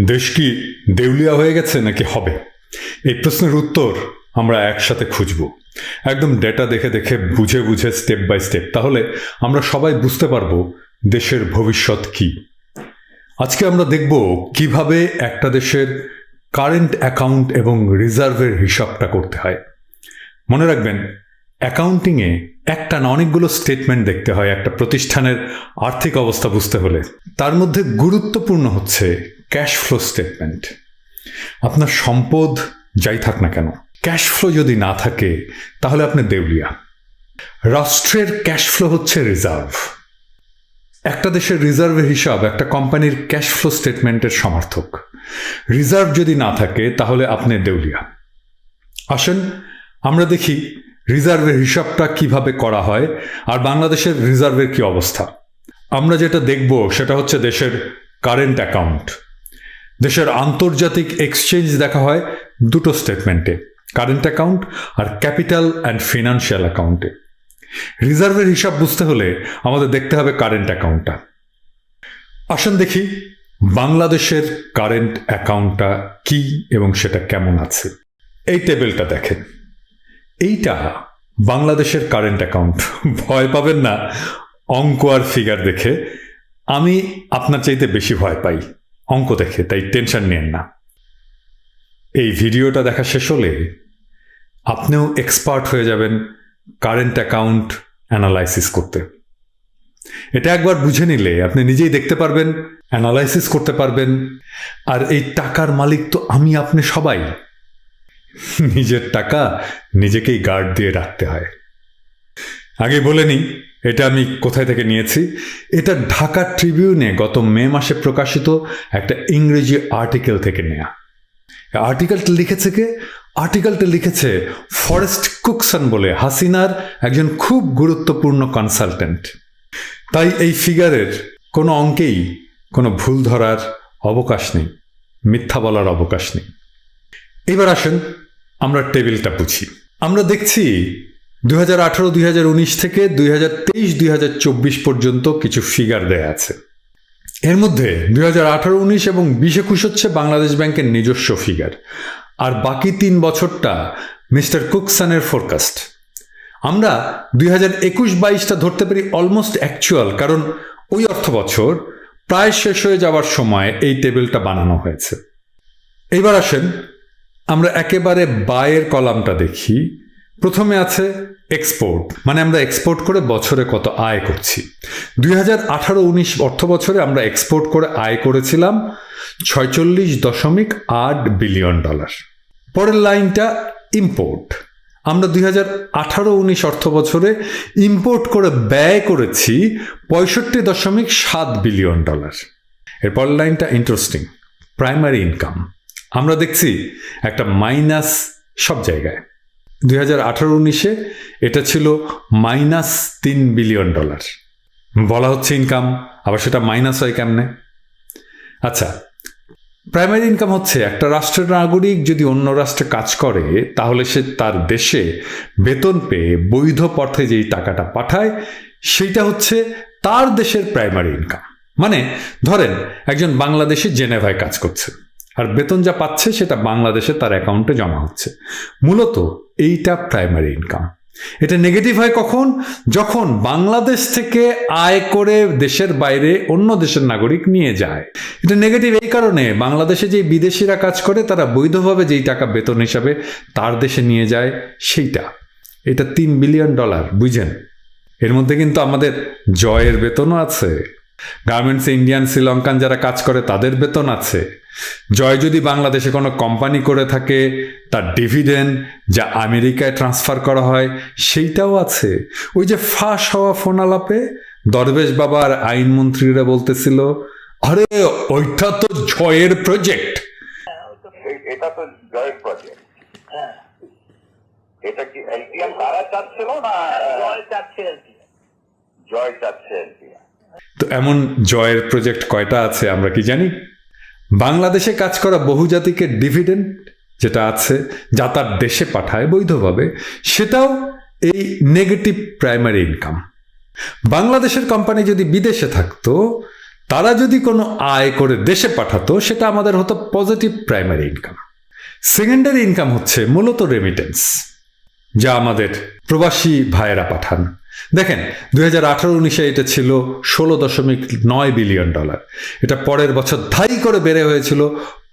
দেশ কি দেউলিয়া হয়ে গেছে নাকি হবে? এই প্রশ্নের উত্তর আমরা একসাথে খুঁজব। একদম ডেটা দেখে দেখে বুঝে বুঝে স্টেপ বাই স্টেপ তাহলে আমরা সবাই বুঝতে পারব দেশের ভবিষ্যৎ কি। আজকে আমরা দেখব কীভাবে একটা দেশের কারেন্ট অ্যাকাউন্ট এবং রিজার্ভের হিসাবটা করতে হয়। মনে রাখবেন অ্যাকাউন্টিংয়ে একটা না অনেকগুলো স্টেটমেন্ট দেখতে হয়, একটা প্রতিষ্ঠানের আর্থিক অবস্থা বুঝতে হলে। তার মধ্যে গুরুত্বপূর্ণ হচ্ছে ক্যাশ ফ্লো স্টেটমেন্ট আপনার সম্পদ যাই থাক না কেন ক্যাশ ফ্লো যদি না থাকে, তাহলে আপনি দেউলিয়া। রাষ্ট্রের ক্যাশ ফ্লো হচ্ছে রিজার্ভ একটা দেশের রিজার্ভের হিসাব একটা কোম্পানির ক্যাশ ফ্লো স্টেটমেন্টের সমর্থক। রিজার্ভ যদি না থাকে, তাহলে আপনি দেউলিয়া। আসেন, আমরা দেখি রিজার্ভের হিসাবটা কীভাবে করা হয় আর বাংলাদেশের রিজার্ভের কি অবস্থা। আমরা যেটা দেখব, সেটা হচ্ছে দেশের কারেন্ট অ্যাকাউন্ট দেশের আন্তর্জাতিক এক্সচেঞ্জ দেখা হয় দুটো স্টেটমেন্টে কারেন্ট অ্যাকাউন্ট আর ক্যাপিটাল অ্যান্ড ফিনান্সিয়াল অ্যাকাউন্টে রিজার্ভের হিসাব বুঝতে হলে আমাদের দেখতে হবে কারেন্ট অ্যাকাউন্টটা আসুন দেখি বাংলাদেশের কারেন্ট অ্যাকাউন্টটা কি এবং সেটা কেমন আছে। এই টেবিলটা দেখেন। এইটা বাংলাদেশের কারেন্ট অ্যাকাউন্ট ভয় পাবেন না। অঙ্ক আর ফিগার দেখে আমি আপনার চাইতে বেশি ভয় পাই। অঙ্ক দেখে, তাই টেনশন নেন না। এই ভিডিওটা দেখা শেষ হলে আপনিও এক্সপার্ট হয়ে যাবেন কারেন্ট অ্যাকাউন্ট অ্যানালাইসিস করতে। এটা একবার বুঝে নিলে আপনি নিজেই দেখতে পারবেন অ্যানালাইসিস করতে পারবেন, আর এই টাকার মালিক তো আমি, আপনি সবাই। নিজের টাকা নিজেকেই গার্ড দিয়ে রাখতে হয়। আগে বলে নিই এটা আমি কোথায় থেকে নিয়েছি? এটা ঢাকা ট্রিবিউনে গত মে মাসে প্রকাশিত একটা ইংরেজি আর্টিকেল থেকে নেয়া। আর্টিকেলটা লিখেছে কে? আর্টিকেলটা লিখেছে ফরেস্ট কুকসন বলে হাসিনার একজন খুব গুরুত্বপূর্ণ কনসালটেন্ট। তাই এই ফিগারের কোনো অঙ্কেই কোনো ভুল ধরার অবকাশ নেই, মিথ্যা বলার অবকাশ নেই। এবার আসেন আমরা টেবিলটা বুঝি। আমরা দেখছি হাজার আঠারো দুই হাজার উনিশ থেকে দুই হাজার তেইশ চব্বিশ পর্যন্ত কিছু ফিগার দেয়া আছে। এর মধ্যে দুই হাজার আঠারো, উনিশ এবং বিশ একুশ হচ্ছে বাংলাদেশ ব্যাংকের নিজস্ব ফিগার আর বাকি তিন বছরটা মিস্টার কুকসানের ফোরকাস্ট আমরা দুই হাজার একুশ, বাইশটা ধরতে পারি অলমোস্ট অ্যাকচুয়াল কারণ ওই অর্থ বছর প্রায় শেষ হয়ে যাওয়ার সময় এই টেবিলটা বানানো হয়েছে। এইবার আসেন, আমরা একেবারে বায়ের কলামটা দেখি। প্রথমে আছে এক্সপোর্ট মানে আমরা এক্সপোর্ট করে বছরে কত আয় করছি। দুই হাজার আঠারো উনিশ অর্থ বছরে আমরা এক্সপোর্ট করে আয় করেছিলাম ছয়চল্লিশ দশমিক আট বিলিয়ন ডলার পরের লাইনটা ইম্পোর্ট আমরা দুই হাজার আঠারো উনিশ অর্থ বছরে ইম্পোর্ট করে ব্যয় করেছি পঁয়ষট্টি দশমিক সাত বিলিয়ন ডলার এরপর লাইনটা ইন্টারেস্টিং প্রাইমারি ইনকাম আমরা দেখছি একটা মাইনাস সব জায়গায়। দুই হাজার আঠারো উনিশে এটা ছিল মাইনাস তিন বিলিয়ন ডলার। বলা হচ্ছে ইনকাম আবার সেটা মাইনাস হয় কেমনে? আচ্ছা প্রাইমারি ইনকাম হচ্ছে একটা রাষ্ট্রের নাগরিক যদি অন্য রাষ্ট্রে কাজ করে, তাহলে সে তার দেশে বেতন পেয়ে বৈধ পথে যেই টাকাটা পাঠায়, সেইটা হচ্ছে তার দেশের প্রাইমারি ইনকাম মানে ধরেন, একজন বাংলাদেশে জেনেভায় কাজ করছে। আর বেতন যা পাচ্ছে সেটা বাংলাদেশে তার অ্যাকাউন্টে জমা হচ্ছে। মূলত এইটা প্রাইমারি ইনকাম এটা নেগেটিভ হয় কখন? যখন বাংলাদেশ থেকে আয় করে দেশের বাইরে অন্য দেশের নাগরিক নিয়ে যায়। এটা নেগেটিভ এই কারণে বাংলাদেশে যে বিদেশিরা কাজ করে, তারা বৈধভাবে যেই টাকা বেতন হিসাবে তার দেশে নিয়ে যায়, সেইটা। এটা তিন বিলিয়ন ডলার বুঝেন? এর মধ্যে কিন্তু আমাদের জয়ের বেতনও আছে। গার্মেন্টসে ইন্ডিয়ান শ্রীলঙ্কান যারা কাজ করে তাদের বেতন আছে। জয় যদি বাংলাদেশে কোনো কোম্পানি করে থাকে তার ডিভিডেন্ড যা আমেরিকায় ট্রান্সফার করা হয় সেইটাও আছে। ওই যে ফাঁস হওয়া ফোন আলাপে দরবেশ বাবার আইনমন্ত্রীরা বলতেছিল আরে ওইটা তো জয়ের প্রজেক্ট এটা তো জয়ের প্রজেক্ট এটা কি এলপিএম তারা চাচ্ছিল না? জয় চাচ্ছে আর কি জয় চাচ্ছে এলপিএম। এমন জয়ের প্রজেক্ট কয়টা আছে আমরা কি জানি? বাংলাদেশে কাজ করা বহুজাতিকে ডিভিডেন্ড যেটা আছে, যা তার দেশে পাঠায় বৈধভাবে, সেটাও এই নেগেটিভ প্রাইমারি ইনকাম। বাংলাদেশের কোম্পানি যদি বিদেশে থাকতো, তারা যদি কোনো আয় করে দেশে পাঠাতো, সেটা আমাদের হতো positive primary income. Secondary income হচ্ছে মূলত রেমিটেন্স যা আমাদের প্রবাসী ভাইয়েরা পাঠান। দেখেন, দুই হাজার আঠারো উনিশে এটা ছিল ষোলো দশমিক নয় বিলিয়ন ডলার। এটা পরের বছর ধাই করে বেড়ে হয়েছিল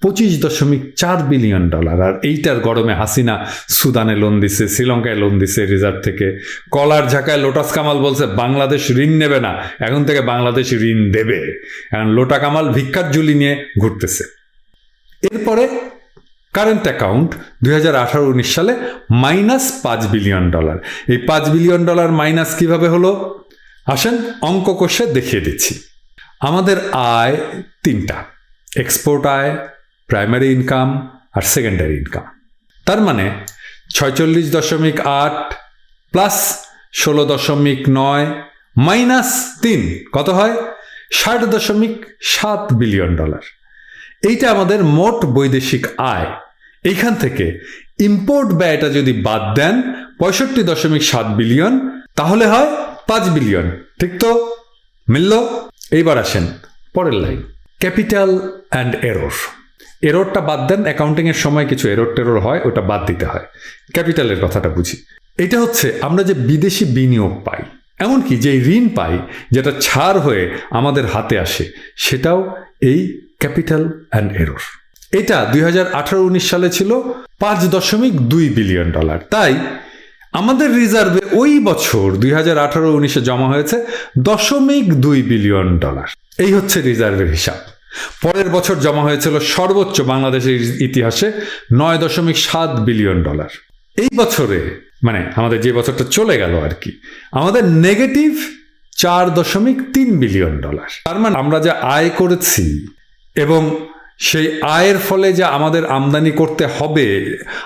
পঁচিশ দশমিক চার বিলিয়ন ডলার। আর এইটার গরমে হাসিনা সুদানে লোন দিছে, শ্রীলঙ্কায় লোন দিছে রিজার্ভ থেকে। কলার ঝাঁকায় লোটাস কামাল বলছে, বাংলাদেশ ঋণ নেবে না, এখন থেকে বাংলাদেশ ঋণ দেবে। এখন লোটা কামাল ভিক্ষার জুলি নিয়ে ঘুরতেছে। এরপরে কারেন্ট অ্যাকাউন্ট দুই হাজার আঠারো উনিশ সালে মাইনাস পাঁচ বিলিয়ন ডলার এই পাঁচ বিলিয়ন ডলার মাইনাস কীভাবে হলো? আসেন অঙ্ক কষে দেখিয়ে দিচ্ছি। আমাদের আয় তিনটা। এক্সপোর্ট আয় প্রাইমারি ইনকাম আর সেকেন্ডারি ইনকাম তার মানে ছয়চল্লিশ দশমিক আট প্লাস ষোলো দশমিক নয় মাইনাস তিন, কত হয়? ষাট দশমিক সাত বিলিয়ন ডলার এইটা আমাদের মোট বৈদেশিক আয়। এইখান থেকে ইম্পোর্ট ব্যয়টা যদি বাদ দেন, পঁয়ষট্টি দশমিক সাত বিলিয়ন, তাহলে হয় পাঁচ বিলিয়ন। ঠিক তো? মিলল? এইবার আসেন পরের লাইন। Capital and error. এররটা বাদ দেন, অ্যাকাউন্টিংয়ের সময় কিছু এরর টেরর হয়, ওটা বাদ দিতে হয়। ক্যাপিটালের কথাটা বুঝি। এটা হচ্ছে আমরা যে বিদেশি বিনিয়োগ পাই, এমনকি যে ঋণ পাই, যেটা ছাড় হয়ে আমাদের হাতে আসে, সেটাও এই ক্যাপিটাল অ্যান্ড এরর। এটা দুই হাজার সালে ছিল পাঁচ দশমিক দুই বিলিয়ন ডলার। তাই আমাদের রিজার্ভে ওই বছর দুই হাজার আঠারো উনিশে জমা হয়েছে দশমিক দুই বিলিয়ন ডলার। এই হচ্ছে রিজার্ভের হিসাব। পরের বছর জমা হয়েছিল সর্বোচ্চ বাংলাদেশের ইতিহাসে নয় দশমিক সাত বিলিয়ন ডলার। এই বছরে মানে আমাদের যে বছরটা চলে গেল আর কি, আমাদের নেগেটিভ চার দশমিক তিন বিলিয়ন ডলার। তার মানে আমরা যা আয় করেছি এবং সেই আয়ের ফলে যা আমাদের আমদানি করতে হবে,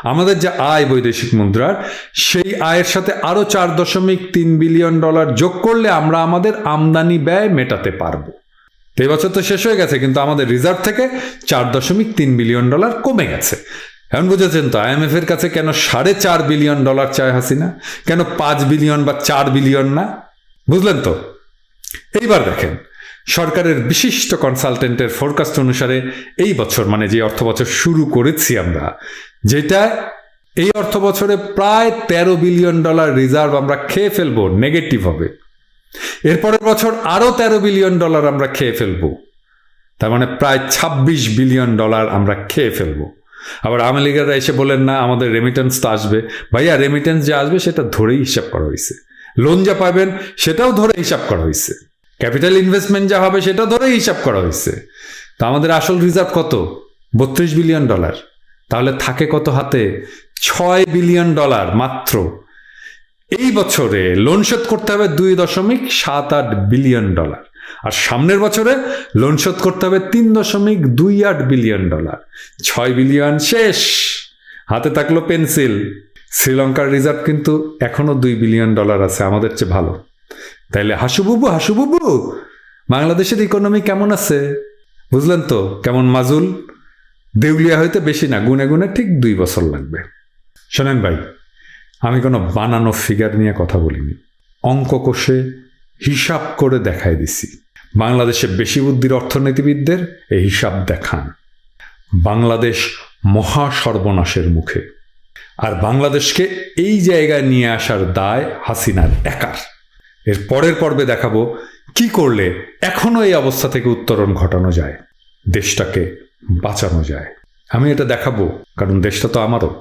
আমাদের যে আয় বৈদেশিক মুদ্রার, সেই আয়ের সাথে আরও চার দশমিক তিন বিলিয়ন ডলার যোগ করলে আমরা আমাদের আমদানি ব্যয় মেটাতে পারব। এই বছর তো শেষ হয়ে গেছে, কিন্তু আমাদের রিজার্ভ থেকে চার দশমিক তিন বিলিয়ন ডলার কমে গেছে। এখন বুঝেছেন তো আইএমএফ এর কাছে কেন সাড়ে চার বিলিয়ন ডলার চায় হাসিনা? কেন পাঁচ বিলিয়ন বা চার বিলিয়ন না? বুঝলেন তো? এইবার দেখেন সরকারের বিশিষ্ট কনসালটেন্টের ফোরকাস্ট অনুসারে এই বছর মানে যে অর্থ বছর শুরু করেছি আমরা, যেটা এই অর্থ বছরে প্রায় তেরো বিলিয়ন ডলার রিজার্ভ আমরা খেয়ে ফেলব নেগেটিভ হবে। এরপরের বছর আরও তেরো বিলিয়ন ডলার আমরা খেয়ে ফেলব। তার মানে প্রায় ২৬ বিলিয়ন ডলার আমরা খেয়ে ফেলব। আবার আওয়ামী লীগেরা এসে বলেন, না, আমাদের রেমিটেন্স তো আসবে। ভাইয়া রেমিটেন্স যে আসবে সেটা ধরেই হিসাব করা হয়েছে। লোন যা পাবেন সেটাও ধরে হিসাব করা হয়েছে। ক্যাপিটাল ইনভেস্টমেন্ট যা হবে সেটা ধরেই হিসাব করা হয়েছে। তো আমাদের আসল রিজার্ভ কত? বত্রিশ বিলিয়ন ডলার। তাহলে থাকে কত হাতে? ছয় বিলিয়ন ডলার মাত্র। এই বছরে লোন শোধ করতে হবে দুই দশমিক সাত আট বিলিয়ন ডলার। আর সামনের বছরে লোন শোধ করতে হবে তিন দশমিক দুই আট বিলিয়ন ডলার। ছয় বিলিয়ন শেষ। হাতে থাকল পেন্সিল। শ্রীলঙ্কার রিজার্ভ কিন্তু এখনও দুই বিলিয়ন ডলার আছে, আমাদের চেয়ে ভালো। তাইলে হাসুবুবু হাসুবুবু, বাংলাদেশের ইকোনমি কেমন আছে? বুঝলেন তো, কেমন মাজুল? দেউলিয়া হইতে বেশি না, গুনে গুনে ঠিক দুই বছর লাগবে। শোনেন ভাই, আমি কোনো বানানো ফিগার নিয়ে কথা বলিনি। অঙ্ক কষে হিসাব করে দেখাই দিছি। বাংলাদেশে বেশি বুদ্ধির অর্থনীতিবিদদের এই হিসাব দেখান। বাংলাদেশ মহা সর্বনাশের মুখে। আর বাংলাদেশকে এই জায়গায় নিয়ে আসার দায় হাসিনার একার। এর পরের পর্বে দেখাবো কি করলে এখনও এই অবস্থা থেকে উত্তরণ ঘটানো যায়, দেশটাকে বাঁচানো যায়। আমি এটা দেখাবো, কারণ দেশটা তো আমারও।